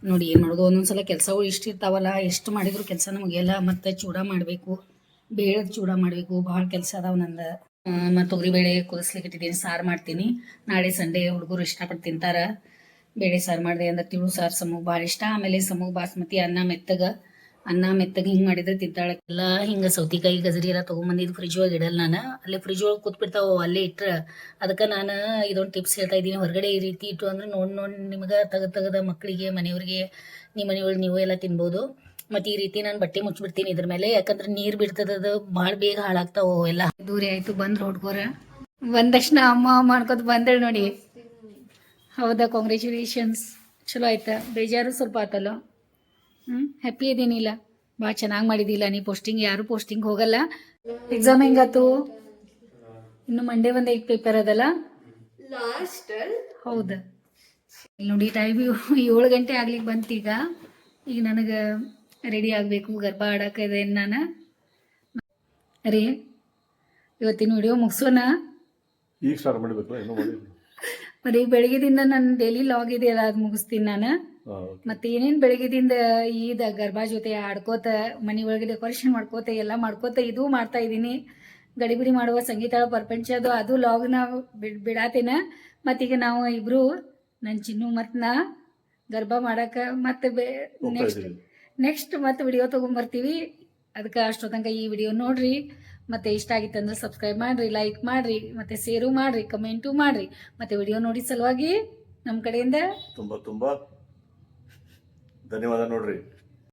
ನೋಡಿ ಏನು ಮಾಡೋದು? ಒಂದೊಂದ್ಸಲ ಕೆಲಸಗಳು ಇಷ್ಟ ಇರ್ತಾವಲ್ಲ, ಎಷ್ಟು ಮಾಡಿದ್ರು ಕೆಲಸ ನಮಗೆಲ್ಲ ಮತ್ತೆ ಚೂಡ ಮಾಡಬೇಕು ಬೇಳೆ ಚೂಡ ಮಾಡಬೇಕು, ಭಾಳ ಕೆಲಸ ಅದಾವ ನಂದು. ಮತ್ತು ತೊಗರಿಬೇಳೆ ಕುದಿಸ್ಲಿಕ್ಕೆ ಇಟ್ಟಿದ್ದೀನಿ ಸಾರು ಮಾಡ್ತೀನಿ. ನಾಳೆ ಸಂಡೇ ಹುಡುಗರು ಇಷ್ಟಪಟ್ಟು ತಿಂತಾರ. ಬೇಳೆ ಸಾರು ಮಾಡಿದೆ ಅಂದ್ರೆ ತಿಳು, ಸಾರು ಸಮೂಹ ಭಾಳ ಇಷ್ಟ. ಆಮೇಲೆ ಸಮೂಹ ಬಾಸ್ಮತಿ ಅನ್ನ ಮೆತ್ತಗ ಅನ್ನ ಮೆತ್ತಗೆ ಹಿಂಗೆ ಮಾಡಿದ್ರೆ ತಿಂತಾಳೆಲ್ಲ ಹಿಂಗ ಸೌತಿಕಾಯಿ ಗಜರಿ ಎಲ್ಲ ತೊಗೊಂಬಂದಿದ್ದು ಫ್ರಿಜ್ ಒಳಗೆ ಇಡಲ್ಲ ನಾನು. ಅಲ್ಲೇ ಫ್ರಿಜ್ ಒಳಗೆ ಕೂತ್ಬಿಡ್ತಾವ ಅಲ್ಲೇ ಇಟ್ರ. ಅದಕ್ಕೆ ನಾನು ಇದೊಂದು ಟಿಪ್ಸ್ ಹೇಳ್ತಾ ಇದ್ದೀನಿ. ಹೊರಗಡೆ ಈ ರೀತಿ ಇಟ್ಟು ಅಂದ್ರೆ ನೋಡಿ ನೋಡಿ ನಿಮ್ಗೆ ತಗ ತಗದ ಮಕ್ಕಳಿಗೆ ಮನೆಯವ್ರಿಗೆ ನಿಮ್ಮ ಮನೆಯೊಳಗೆ ನೀವು ಎಲ್ಲ ತಿನ್ಬೋದು. ಮತ್ತು ಈ ರೀತಿ ನಾನು ಬಟ್ಟೆ ಮುಚ್ಚಿಬಿಡ್ತೀನಿ ಇದ್ರ ಮೇಲೆ. ಯಾಕಂದ್ರೆ ನೀರು ಬಿಡ್ತದದು ಭಾಳ ಬೇಗ ಹಾಳಾಗ್ತಾವ ಎಲ್ಲ. ದೂರ ಆಯಿತು ಬಂದ್ರು ಹುಡ್ಗೋರ ಬಂದ ತಕ್ಷಣ ಅಮ್ಮ ಮಾಡ್ಕೊತ ಅನ್ಕೋತ ನೋಡಿ. ಹೌದಾ ಕಾಂಗ್ರ್ಯಾಚುಲೇಷನ್ಸ್ ಚಲೋ ಆಯ್ತಾ? ಬೇಜಾರು ಸ್ವಲ್ಪ ಆತಲ್ಲ? ಹ್ಞೂ ಹ್ಯಾಪಿ ಇದೇನಿಲ್ಲ. ಭಾಳ ಚೆನ್ನಾಗಿ ಮಾಡಿದಿಲ್ಲ ನೀ ಪೋಸ್ಟಿಂಗ್ ಯಾರು ಪೋಸ್ಟಿಂಗ್ ಹೋಗಲ್ಲ. ಎಕ್ಸಾಮ್ ಹೆಂಗಾತು ಇನ್ನು ಮಂಡೇ ಒಂದು ಐದು ಪೇಪರ್ ಅದಲ್ಲ? ಲಾಸ್ಟ್ ಹೌದ. ಇಲ್ಲಿ ನೋಡಿ ಟೈಮ್ ಏಳು ಗಂಟೆ ಆಗ್ಲಿಕ್ಕೆ ಬಂತೀಗ. ಈಗ ನನಗೆ ರೆಡಿ ಆಗಬೇಕು ಗರ್ಭ ಆಡಕ್ಕೆ ಇದೆ ನಾನು. ರೀ ಇವತ್ತಿನ ವಿಡಿಯೋ ಮುಗಿಸೋಣ ಈಗ ಸ್ಟಾರ್ಟ್ ಮಾಡಬೇಕು ಇನ್ನೂ ಮಾಡಿ. ಮತ್ತೆ ಈಗ ಬೆಳಗ್ಗೆದಿಂದ ನನ್ನ ಡೈಲಿ ಲಾಗ್ ಇದೆಯಲ್ಲ ಅದು ಮುಗಿಸ್ತೀನಿ ನಾನು. ಮತ್ತೆ ಏನೇನ್ ಬೆಳಗ್ಗೆದಿಂದ ಈದ ಗರ್ಭಾ ಜೊತೆ ಆಡ್ಕೋತ ಮನಿ ಒಳಗೆ ಡೆಕೋರೇಷನ್ ಮಾಡ್ಕೋತ ಎಲ್ಲ ಮಾಡ್ಕೋತ ಇದು ಮಾಡ್ತಾ ಇದೀನಿ ಗಡಿಬಿಡಿ ಮಾಡುವ ಸಂಗೀತ ಪ್ರಪಂಚ ಅದು ಲಾಗ್ನ ಬಿಡ್ ಬಿಡಾತೇನ. ಮತ್ತೀಗ ನಾವು ಇಬ್ರು ನನ್ ಚಿನ್ನು ಮತ್ ನಾ ಗರ್ಭ ಮಾಡಾಕ ಮತ್ತೆ ನೆಕ್ಸ್ಟ್ ನೆಕ್ಸ್ಟ್ ಮತ್ತೆ ವಿಡಿಯೋ ತೊಗೊಂಬರ್ತೀವಿ. ಅದಕ್ಕೆ ಅಷ್ಟೋ ತನಕ ಈ ವಿಡಿಯೋ ನೋಡ್ರಿ. ಮತ್ತೆ ಇಷ್ಟ ಆಗಿತ್ತಂದ್ರೆ ಸಬ್ಸ್ಕ್ರೈಬ್ ಮಾಡ್ರಿ ಲೈಕ್ ಮಾಡ್ರಿ ಮತ್ತೆ ಶೇರು ಮಾಡ್ರಿ ಕಮೆಂಟು ಮಾಡ್ರಿ. ಮತ್ತೆ ವಿಡಿಯೋ ನೋಡಿ ಸಲುವಾಗಿ ನಮ್ಮ ಕಡೆಯಿಂದ ತುಂಬಾ ತುಂಬ ಧನ್ಯವಾದ ನೋಡ್ರಿ.